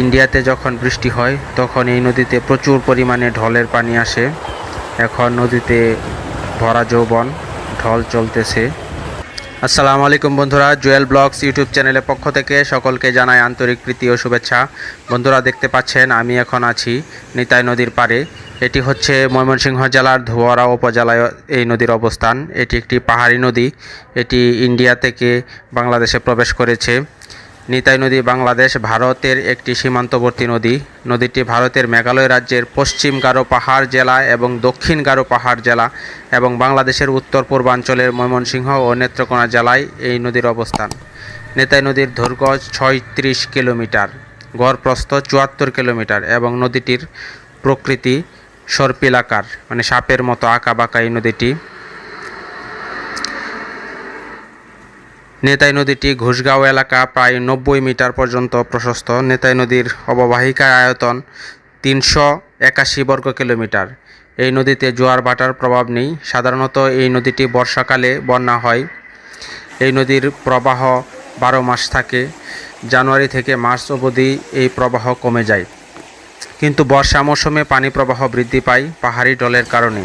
ইন্ডিয়াতে যখন বৃষ্টি হয়, তখন এই নদীতে প্রচুর পরিমাণে ঢলের পানি আসে। এখন নদীতে ভরা যৌবন, ঢল চলতেছে। আসসালামু আলাইকুম বন্ধুরা, জুয়েল ব্লগস ইউটিউব চ্যানেলের পক্ষ থেকে সকলকে জানাই আন্তরিক প্রীতি ও শুভেচ্ছা। বন্ধুরা, দেখতে পাচ্ছেন, আমি এখন আছি নিতাই নদীর পাড়ে। এটি হচ্ছে ময়মনসিংহ জেলার ধোয়ারা উপজেলায় এই নদীর অবস্থান। এটি একটি পাহাড়ি নদী। এটি ইন্ডিয়া থেকে বাংলাদেশে প্রবেশ করেছে। নিতাই নদী বাংলাদেশ ভারতের একটি সীমান্তবর্তী নদী। নদীটি ভারতের মেঘালয় রাজ্যের পশ্চিম গারো পাহাড় জেলা এবং দক্ষিণ গারো পাহাড় জেলা এবং বাংলাদেশের উত্তর পূর্বাঞ্চলের ময়মনসিংহ ও নেত্রকোনা জেলায় এই নদীর অবস্থান। নেতাই নদীর দৈর্ঘ্য ছয়ত্রিশ কিলোমিটার গড় প্রস্থ চুয়াত্তর কিলোমিটার এবং নদীটির প্রকৃতি সর্পিলাকার মানে সাপের মতো আঁকা বাঁকা এই নদীটি। নেতাই নদীটি ঘুষগাঁও এলাকা প্রায় নব্বই মিটার পর্যন্ত প্রশস্ত। নেতাই নদীর অববাহিকার আয়তন তিনশো একাশি বর্গ কিলোমিটার। এই নদীতে জোয়ার ভাটার প্রভাব নেই। সাধারণত এই নদীটি বর্ষাকালে বন্যা হয়। এই নদীর প্রবাহ বারো মাস থাকে। জানুয়ারি থেকে মার্চ অবধি এই প্রবাহ কমে যায়। কিন্তু বর্ষা মৌসুমে পানি প্রবাহ বৃদ্ধি পায় পাহাড়ি ডলের কারণে।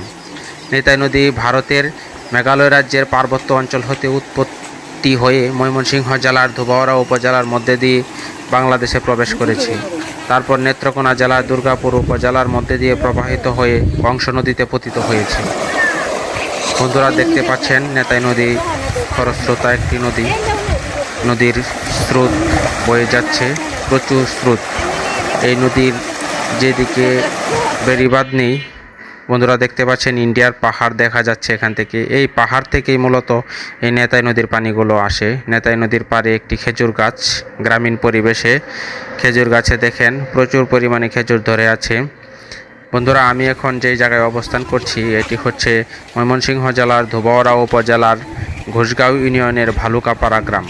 নেতাই নদী ভারতের মেঘালয় রাজ্যের পার্বত্য অঞ্চল হতে উৎপত্তি হয়ে ময়মনসিংহ জেলার ধুবাওড়া উপজেলার মধ্যে দিয়ে বাংলাদেশে প্রবেশ করেছে। তারপর নেত্রকোনা জেলার দুর্গাপুর উপজেলার মধ্যে দিয়ে প্রবাহিত হয়ে কংস নদীতে পতিত হয়েছে। বন্ধুরা, দেখতে পাচ্ছেন নেতাই নদী খরস্রোতা একটি নদী। নদীর স্রোত বয়ে যাচ্ছে, প্রচুর স্রোত। এই নদীর যেদিকে বেড়িবাঁধ নেই বন্ধুরা দেখতে পাচ্ছেন, ইন্ডিয়ার পাহাড় দেখা যাচ্ছে এখান থেকে। এই পাহাড় থেকেই মূলত এই নেতাই নদীর পানিগুলো আসে। নেতাই নদীর পাড়ে একটি খেজুর গাছ, গ্রামীণ পরিবেশে। খেজুর গাছে দেখেন, প্রচুর পরিমাণে খেজুর ধরে আছে। বন্ধুরা, আমি এখন যেই জায়গায় অবস্থান করছি, এটি হচ্ছে ময়মনসিংহ জেলার ধোবাওড়া উপজেলার ঘোষগাঁও ইউনিয়নের ভালুকাপাড়া গ্রাম।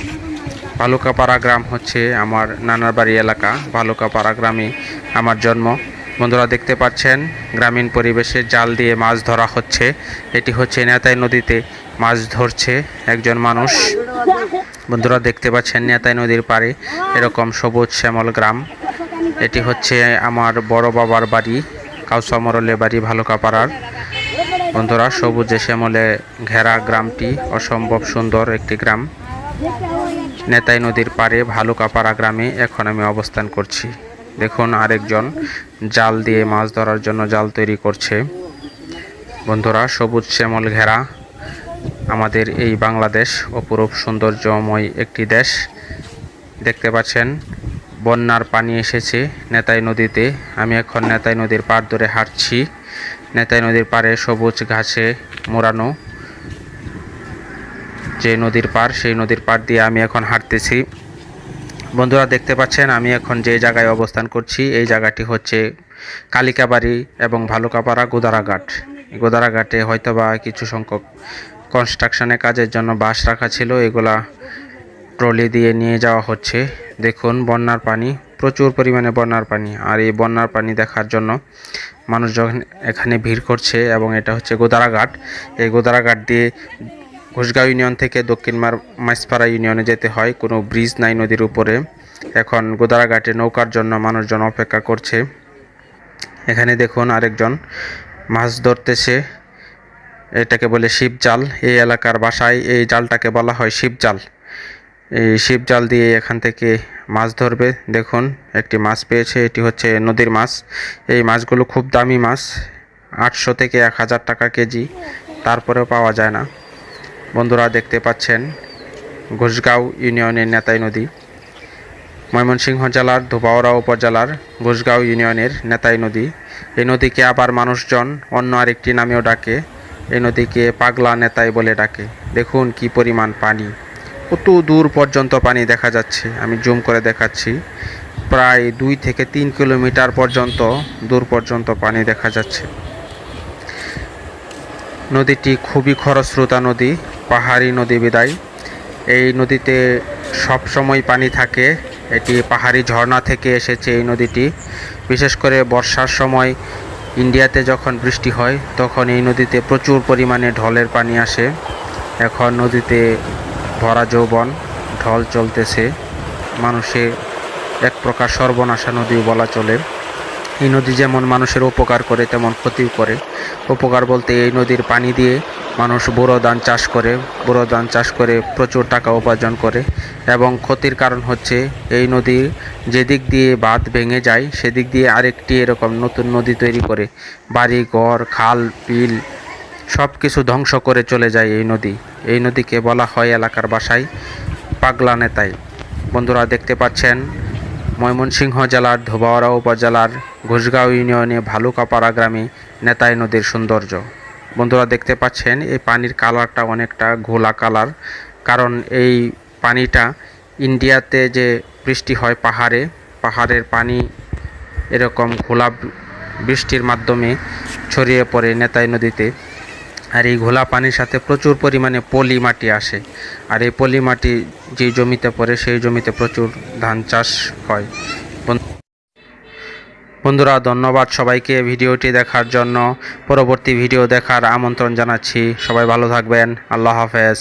ভালুকাপাড়া গ্রাম হচ্ছে আমার নানার বাড়ি এলাকা। ভালুকাপাড়া গ্রামে আমার জন্ম। বন্ধুরা দেখতে পাচ্ছেন, গ্রামীণ পরিবেশে জাল দিয়ে মাছ ধরা হচ্ছে। এটি হচ্ছে নেতাই নদীতে মাছ ধরছে একজন মানুষ। বন্ধুরা দেখতে পাচ্ছেন নেতাই নদীর পাড়ে এরকম সবুজ শ্যামল গ্রাম। এটি হচ্ছে আমার বড় বাবার বাড়ি কাউসা মরলে বাড়ি ভালুকাপাড়ার। বন্ধুরা, সবুজে শ্যামলে ঘেরা গ্রামটি অসম্ভব সুন্দর একটি গ্রাম। নেতাই নদীর পাড়ে ভালুকাপাড়া গ্রামে এখন আমি অবস্থান করছি। দেখুন, আরেকজন জাল দিয়ে মাছ ধরার জন্য জাল তৈরি করছে। বন্ধুরা, সবুজ শ্যামল ঘেরা আমাদের এই বাংলাদেশ অপরূপ সৌন্দর্যময় একটি দেশ। দেখতে পাচ্ছেন, বন্যার পানি এসেছে নেতাই নদীতে। আমি এখন নেতাই নদীর পাড় ধরে হাঁটছি। নেতাই নদীর পাড়ে সবুজ ঘাসে মোড়ানো যে নদীর পার সেই নদীর পার দিয়ে আমি এখন হাঁটতেছি। বন্ধুরা দেখতে পাচ্ছেন, আমি এখন যে জায়গায় অবস্থান করছি, এই জায়গাটি হচ্ছে কালিকাবাড়ি এবং ভালুকাপাড়া গোদারাঘাট। গোদারাঘাটে হয়তোবা কিছু সংখ্যক কনস্ট্রাকশনের কাজের জন্য বাস রাখা ছিল, এগুলা ট্রলি দিয়ে নিয়ে যাওয়া হচ্ছে। দেখুন, বন্যার পানি, প্রচুর পরিমাণে বন্যার পানি। আর এই বন্যার পানি দেখার জন্য মানুষ যখন এখানে ভিড় করছে এবং এটা হচ্ছে গোদারাঘাট। এই গোদারাঘাট দিয়ে ঘোষগাঁও ইউনিয়ন থেকে দক্ষিণ মাইসপাড়া ইউনিয়নে যেতে হয়। কোনো ব্রিজ নাই নদীর উপরে। এখন গোদারাঘাটে নৌকার জন্য মানুষজন অপেক্ষা করছে। এখানে দেখুন আরেকজন মাছ ধরতেছে। এটাকে বলে শিব জাল এই এলাকার বাসায় এই জালটাকে বলা হয় শিব জাল এই শিব জাল দিয়ে এখান থেকে মাছ ধরবে। দেখুন, একটি মাছ পেয়েছে। এটি হচ্ছে নদীর মাছ। এই মাছগুলো খুব দামি মাছ। আটশো থেকে এক হাজার টাকা কেজি। তারপরেও পাওয়া যায় না। বন্ধুরা দেখতে পাচ্ছেন ঘোষগাঁও ইউনিয়নের নেতাই নদী। ময়মনসিংহ জেলার ধোবাওড়া উপজেলার ঘোষগাঁও ইউনিয়নের নেতাই নদী। এই নদীকে আবার মানুষজন অন্য আরেকটি নামেও ডাকে। এই নদীকে পাগলা নেতাই বলে ডাকে। দেখুন কি পরিমাণ পানি। কত দূর পর্যন্ত পানি দেখা যাচ্ছে। আমি জুম করে দেখাচ্ছি। প্রায় দুই থেকে তিন কিলোমিটার পর্যন্ত দূর পর্যন্ত পানি দেখা যাচ্ছে। নদীটি খুবই খরস্রোতা নদী, পাহাড়ি নদী বিদায়। এই নদীতে সব সময় পানি থাকে। এটি পাহাড়ি ঝর্ণা থেকে এসেছে এই নদীটি। বিশেষ করে বর্ষার সময় ইন্ডিয়াতে যখন বৃষ্টি হয়, তখন এই নদীতে প্রচুর পরিমাণে ঢলের পানি আসে। এখন নদীতে ভরা যৌবন, ঢল চলতেছে। মানুষে এক প্রকার সর্বনাশা নদী বলা চলে। এই নদী যেমন মানুষের উপকার করে, তেমন ক্ষতিও করে। উপকার বলতে এই নদীর পানি দিয়ে মানুষ বোরো ধান চাষ করে, বোরো ধান চাষ করে প্রচুর টাকা উপার্জন করে এবং ক্ষতির কারণ হচ্ছে এই নদীর যেদিক দিয়ে বাঁধ ভেঙে যায়, সেদিক দিয়ে আরেকটি এরকম নতুন নদী তৈরি করে। বাড়ি, ঘর, খাল, বিল সব কিছু ধ্বংস করে চলে যায় এই নদী। এই নদীকে বলা হয় এলাকার বাসায় পাগলা নেতাই। বন্ধুরা দেখতে পাচ্ছেন, ময়মনসিংহ জেলার ধোবাওয়ারা উপজেলার ঘুষগাঁও ইউনিয়নে ভালুকাপাড়া গ্রামে নেতাই নদীর সৌন্দর্য। বন্ধুরা দেখতে পাচ্ছেন, এই পানির কালারটা অনেকটা ঘোলা কালার, কারণ এই পানিটা ইন্ডিয়াতে যে বৃষ্টি হয় পাহাড়ে, পাহাড়ের পানি এরকম ঘোলা বৃষ্টির মাধ্যমে ছড়িয়ে পড়ে নেতাই নদীতে। আর এই ঘোলা পানির সাথে প্রচুর পরিমাণে পলি মাটি আসে। আর এই পলি মাটি যে জমিতে পড়ে, সেই জমিতে প্রচুর ধান চাষ হয়। বন্ধুরা, ধন্যবাদ সবাইকে ভিডিওটি দেখার জন্য। পরবর্তী ভিডিও দেখার আমন্ত্রণ জানাচ্ছি। সবাই ভালো থাকবেন। আল্লাহ হাফেজ।